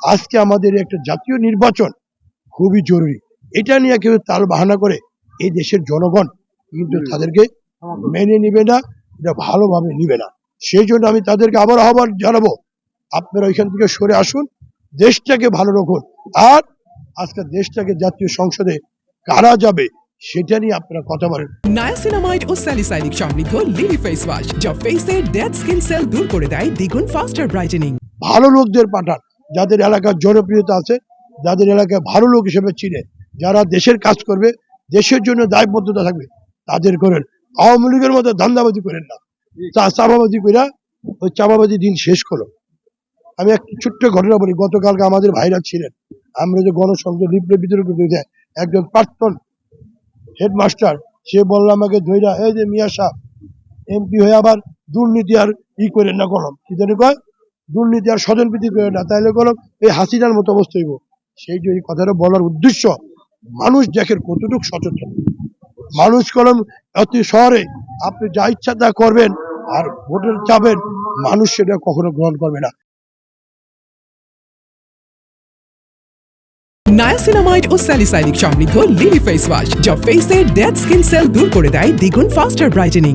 আজকে আমাদের একটা জাতীয় নির্বাচন খুবই জরুরি। এটা নিয়ে কেউ তাল বাহানা করে এই দেশের জনগণ কিন্তু তাদেরকে মেনে নিবে না এটা ভালোভাবে নিবে না। সেই জন্য আমি তাদেরকে আবার আহ্বান জানাব আপনারা এখান থেকে সরে আসুন দেশটাকে ভালো রাখুন। আর আজকে দেশটাকে জাতীয় সংসদে কারা যাবে সেটা নিয়ে আপনারা কথা বলেন। নায়াসিনামাইড ও স্যালিসাইনিক সমৃদ্ধ লিলি ফেস ওয়াশ যা ফেসের ডেড স্কিন সেল দূর করে দেয় দ্বিগুণ ফাস্টার ব্রাইটেনিং ভালো লোকদের পাঠান যাদের এলাকার জনপ্রিয়তা আছে, যাদের এলাকায় ভালো লোক হিসেবে চিনে, যারা দেশের কাজ করবে, দেশের জন্য দায়বদ্ধতা থাকবে, তাদের করেন। আওয়ামী লীগের মতো ধান্দাবাজি করেন না। চাপাবাজি কইরা ওই চাপাবাজি দিন শেষ করো। আমি এক ছোট্ট ঘটনা বলি, গতকালকে আমাদের ভাইরা ছিলেন। আমরা যে গণসংযোগ, বিপ্লব বিতরণ করতে একজন প্রাক্তন হেডমাস্টার, সে বলল আমাকে ধৈরা এই যে মিয়া সাহেব এমপি হয়ে আবার দুর্নীতি আর ই করেন না কলম কি জানি কয়? দুর্নীতি আর স্বজনপ্রীতি করে না। তাইলে কলম এই হাসিনার মতো অবস্থা হইব। সেই যে এই কথাটা বলার উদ্দেশ্য, মানুষ দেখেন কতটুকু সচেতন। মানুষ কলম, অতি শহরে আপনি যা ইচ্ছা তা করবেন আর ভোটের চাবেন মানুষ সেটা কখনো গ্রহণ করবে না। নায়াসিনামাইড ও স্যালিসাইনিক সমৃদ্ধ লিলি ফেস ওয়াশ, যা ফেসের ডেড স্কিন সেল দূর করে দেয় দ্বিগুণ ফাস্টার ব্রাইটেনিং